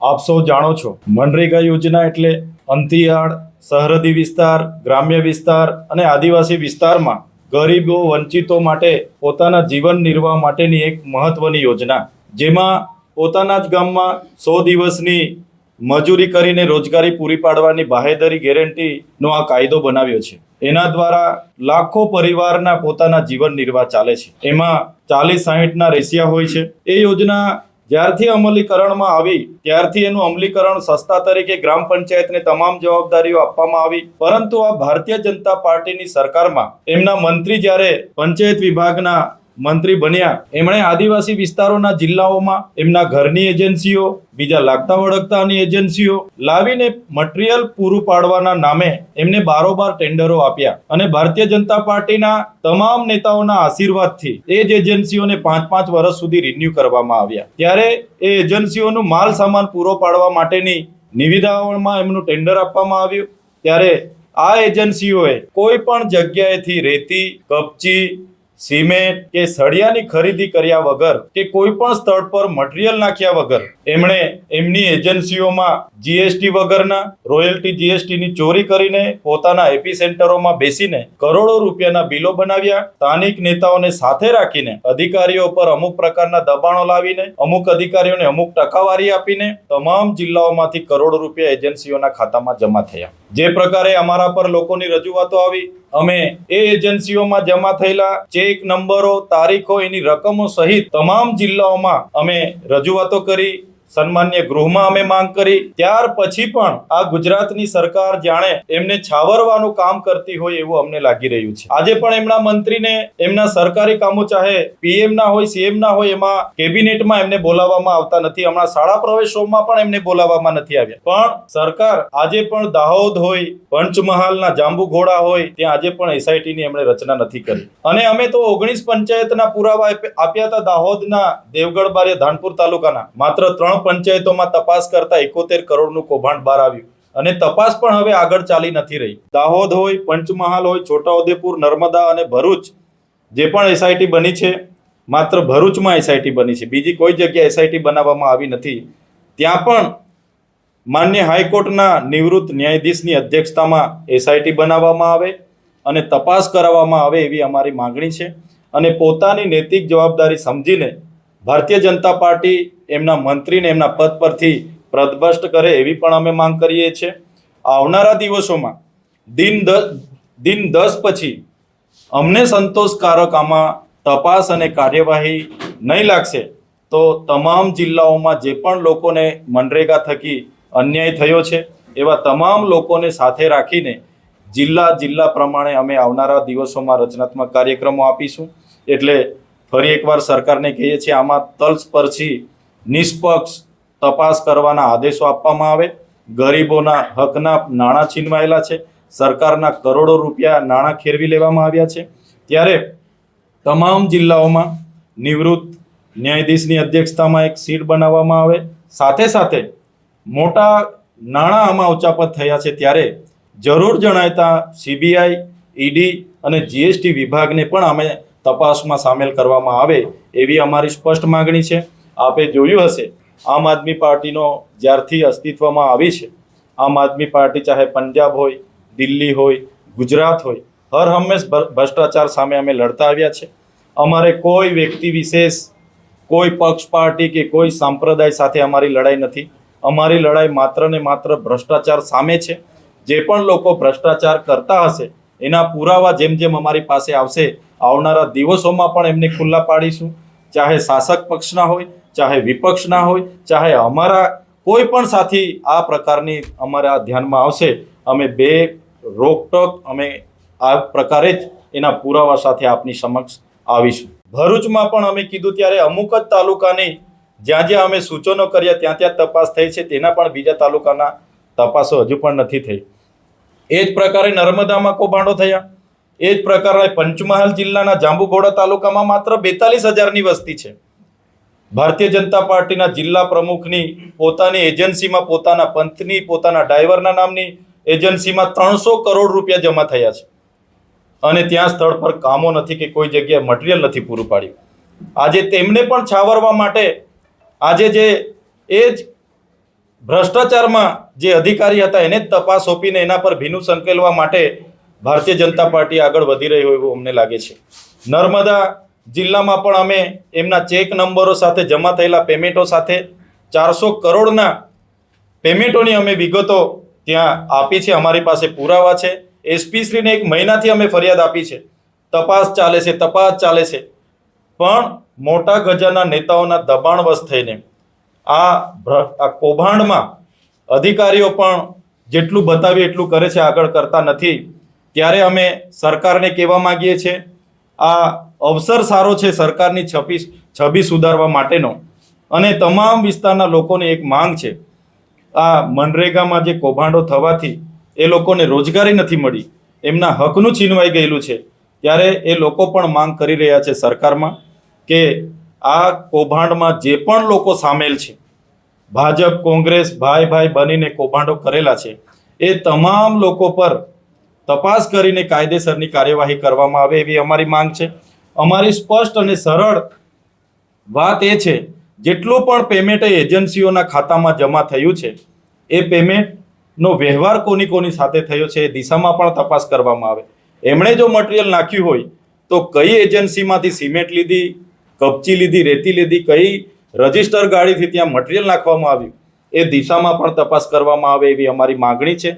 આપ સૌ જાણો છો. મનરેગા યોજના એટલે અંતિયાળ, સરહદી વિસ્તાર, ગ્રામ્ય વિસ્તાર અને આદિવાસી વિસ્તારમાં ગરીબો વંચિતો માટે પોતાના જીવન નિર્વાહ માટેની એક મહત્વની યોજના. જેમાં પોતાના જ ગામમાં સો દિવસની મજૂરી કરીને રોજગારી પૂરી પાડવાની બાહેધરી ગેરંટીનો આ કાયદો બનાવ્યો છે. એના દ્વારા લાખો પરિવારના પોતાના જીવન નિર્વાહ ચાલે છે. એમાં ચાલીસ સાહીઠના રેસિયા હોય છે. એ યોજના જ્યારથી અમલીકરણમાં આવી, ત્યારથી એનું અમલીકરણ સસ્તા તરીકે ગ્રામ પંચાયતને તમામ જવાબદારીઓ આપવામાં આવી. પરંતુ આ ભારતીય જનતા પાર્ટીની સરકારમાં એમના મંત્રી જ્યારે પંચાયત વિભાગના મંત્રી બન્યા. એમણે આદિવાસી વિસ્તારોના જિલ્લાઓમાં એમના ઘરની એજન્સીઓ, બીજા લાગતા વળગતાની એજન્સીઓ લાવીને મટીરિયલ પૂરું પાડવાના નામે એમને બારોબાર ટેન્ડરો આપ્યા અને ભારતીય જનતા પાર્ટીના તમામ નેતાઓના આશીર્વાદથી એ જ એજન્સીઓને પાંચ પાંચ વર્ષ સુધી રિન્યુ કરવામાં આવ્યા. ત્યારે એ એજન્સીઓનું માલ સામાન પૂરો પાડવા માટેની નિવિદાઓમાં એમનું ટેન્ડર આપવામાં આવ્યું. ત્યારે આ એજન્સીઓએ કોઈ પણ જગ્યાએથી રેતી, કપચી સિમેન્ટ કે સળિયાની ખરીદી કર્યા વગર કે કોઈ પણ સ્થળ પર મટીરિયલ નાખ્યા વગર એમણે એમની એજન્સીઓમાં જીએસટી વગરના રોયલ્ટી જીએસટીની ચોરી કરીને પોતાના એપી સેન્ટરોમાં બેસીને કરોડો રૂપિયાના બિલો બનાવ્યા. સ્થાનિક નેતાઓને સાથે રાખીને અધિકારીઓ પર અમુક પ્રકારના દબાણો લાવીને, અમુક અધિકારીઓને અમુક ટકાવારી આપીને તમામ જિલ્લાઓમાંથી કરોડો રૂપિયા એજન્સીઓના ખાતામાં જમા થયા. જે પ્રકારે અમારા પર લોકોની રજૂઆતો આવી અમે એ એજન્સીઓમાં જમા થયેલા ચેક નંબરો, તારીખો, એની રકમો સહિત તમામ જિલ્લાઓમાં અમે રજૂઆતો કરી સન્માન્ય ગૃહમાં અમે માંગ કરી. ત્યાર પછી પણ આ ગુજરાતની સરકાર જાણે એમને છાવરવાનું કામ કરતી હોય એવું અમને લાગી રહ્યું છે. આજે પણ એમના મંત્રીને એમના સરકારી કામો ચાહે પીએમ ના હોય સીએમ ના હોય એમાં કેબિનેટમાં એમને બોલાવવામાં આવતા નથી. હમણાં શાળા પ્રવેશોમાં પણ એમને બોલાવવામાં નથી આવ્યા. પણ સરકાર આજે પણ દાહોદ હોય, પંચમહાલના જાંબુઘોડા હોય, ત્યાં આજે પણ એસઆઈટીની એમણે રચના નથી કરી. અને અમે તો ઓગણીસ પંચાયતના પુરાવા આપ્યા હતા દાહોદના દેવગઢ બારે ધાનપુર તાલુકાના. માત્ર ત્રણ પંચાયતોમાં તપાસ કરતા એકોતેર કરોડનું કૌભાંડ બહાર આવ્યું અને તપાસ પણ હવે આગળ ચાલી નથી રહી. દાહોદ હોય, પંચમહાલ હોય, છોટાઉદેપુર, નર્મદા અને ભરૂચ, જે પણ એસઆઈટી બની છે, માત્ર ભરૂચમાં એસઆઈટી બની છે. બીજી કોઈ જગ્યાએ એસઆઈટી બનાવવામાં આવી નથી. ત્યાં પણ માન્ય હાઈકોર્ટના નિવૃત્ત ન્યાયાધીશની અધ્યક્ષતામાં એસઆઈટી બનાવવામાં આવે અને તપાસ કરાવવામાં આવે એવી અમારી માંગણી છે અને પોતાની નૈતિક જવાબદારી સમજીને ભારતીય જનતા પાર્ટી એમના મંત્રીને એમના પદ પરથી પ્રદભષ્ટ કરે એવી પણ અમે માંગ કરીએ છીએ. આવનારા દિવસોમાં દિન દસ દિન દસ પછી અમને સંતોષકારક આમાં તપાસ અને કાર્યવાહી નહીં લાગશે તો તમામ જિલ્લાઓમાં જે પણ લોકોને મનરેગા થકી અન્યાય થયો છે એવા તમામ લોકોને સાથે રાખીને જિલ્લા જિલ્લા પ્રમાણે અમે આવનારા દિવસોમાં રચનાત્મક કાર્યક્રમો આપીશું. એટલે ફરી એકવાર સરકારને કહીએ છીએ, આમાં તલસ્પર્શી, નિષ્પક્ષ તપાસ કરવાના આદેશો આપવામાં આવે. ગરીબોના હકના નાણાં છીનવાયેલા છે. સરકારના કરોડો રૂપિયા નાણાં ખેરવી લેવામાં આવ્યા છે. ત્યારે તમામ જિલ્લાઓમાં નિવૃત્ત ન્યાયાધીશની અધ્યક્ષતામાં એક સીટ બનાવવામાં આવે. સાથે સાથે મોટા નાણાં આમાં ઉચાપત થયા છે. ત્યારે જરૂર જણાયતા સીબીઆઈ, ઈડી અને જીએસટી વિભાગને પણ અમે તપાસમાં સામેલ કરવામાં આવે એવી અમારી સ્પષ્ટ માગણી છે. આપે જોયું હશે, આમ આદમી પાર્ટીનો જ્યારથી અસ્તિત્વમાં આવી છે, આમ આદમી પાર્ટી ચાહે પંજાબ હોય, દિલ્હી હોય, ગુજરાત હોય, હર હંમેશ ભ્રષ્ટાચાર સામે અમે લડતા આવ્યા છે. અમારે કોઈ વ્યક્તિ વિશેષ, કોઈ પક્ષ, પાર્ટી કે કોઈ સંપ્રદાય સાથે અમારી લડાઈ નથી. અમારી લડાઈ માત્ર ને માત્ર ભ્રષ્ટાચાર સામે છે. જે પણ લોકો ભ્રષ્ટાચાર કરતા હશે, એના પુરાવા જેમ જેમ અમારી પાસે આવશે આવનારા દિવસોમાં પણ એમને ખુલ્લા પાડીશું. ચાહે શાસક પક્ષના હોય, ચાહે વિપક્ષના હોય, ચાહે અમારા કોઈ પણ સાથી આ પ્રકારની અમારા ધ્યાનમાં આવશે, અમે બે રોકટોક અમે આ પ્રકારે જ એના પુરાવા સાથે આપની સમક્ષ આવીશું. ભરૂચમાં પણ અમે કીધું ત્યારે અમુક જ તાલુકાની જ્યાં જ્યાં અમે સૂચનો કર્યા, ત્યાં ત્યાં તપાસ થઈ છે, તેના પણ બીજા તાલુકાના તપાસો હજુ પણ નથી થઈ. એ જ પ્રકારે નર્મદામાં કૌભાંડો થયા. એ જ પ્રકારે પંચમહાલ જિલ્લાના જાંબુઘોડા તાલુકામાં માત્ર બેતાલીસ હજારની વસ્તી છે. ભારતીય જનતા પાર્ટીના જિલ્લા પ્રમુખની પોતાની એજન્સીમાં પોતાના પંથની, પોતાના ડ્રાઈવરના નામની એજન્સીમાં ત્રણસો કરોડ રૂપિયા જમા થયા છે. અને ત્યાં સ્થળ પર કામો નથી કે કોઈ જગ્યાએ મટીરિયલ નથી પૂરું પાડ્યું. આજે તેમને પણ છાવરવા માટે આજે જે એ જ ભ્રષ્ટાચારમાં જે અધિકારી હતા એને જ તપાસ સોંપીને એના પર ભીનું સંકેલવા માટે ભારતીય જનતા પાર્ટી આગળ વધી રહી હોય એવું અમને લાગે છે. નર્મદા જિલ્લામાં પણ અમે એમના ચેક નંબરો સાથે જમા થયેલા પેમેન્ટો સાથે ચારસો કરોડના પેમેન્ટોની અમે વિગતો ત્યાં આપી છે. અમારી પાસે પુરાવા છે. એસપીશ્રીને એક મહિનાથી અમે ફરિયાદ આપી છે. તપાસ ચાલે છે, તપાસ ચાલે છે. પણ મોટા ગજાના નેતાઓના દબાણવશ થઈને આ આ કૌભાંડમાં અધિકારીઓ પણ જેટલું બતાવી એટલું કરે છે, આગળ કરતા નથી. ત્યારે અમે સરકારને કહેવા માંગીએ છીએ, આ અવસર સારો છે સરકારની છબી છબી સુધારવા માટેનો. અને તમામ વિસ્તારના લોકોની એક માંગ છે. આ મનરેગામાં જે કૌભાંડો થવાથી એ લોકોને રોજગારી નથી મળી, એમના હકનું છીનવાઈ ગયેલું છે. ત્યારે એ લોકો પણ માંગ કરી રહ્યા છે સરકારમાં કે આ કૌભાંડમાં જે પણ લોકો સામેલ છે, ભાજપ, કોંગ્રેસ ભાઈ ભાઈ બનીને કૌભાંડો કરેલા છે, એ તમામ લોકો પર તપાસ કરીને કાયદેસરની કાર્યવાહી કરવામાં આવે એવી અમારી માંગ છે. અમારી સ્પષ્ટ અને સરળ વાત એ છે, જેટલું પણ પેમેન્ટ એજન્સીઓના ખાતામાં જમા થયું છે, એ પેમેન્ટનો વ્યવહાર કોની કોની સાથે થયો છે એ દિશામાં પણ તપાસ કરવામાં આવે. એમણે જો મટીરિયલ નાખ્યું હોય, તો કઈ એજન્સીમાંથી સિમેન્ટ લીધી, કપચી લીધી, રેતી લીધી, કઈ રજિસ્ટર ગાડીથી ત્યાં મટીરિયલ નાખવામાં આવ્યું, એ દિશામાં પણ તપાસ કરવામાં આવે એવી અમારી માગણી છે.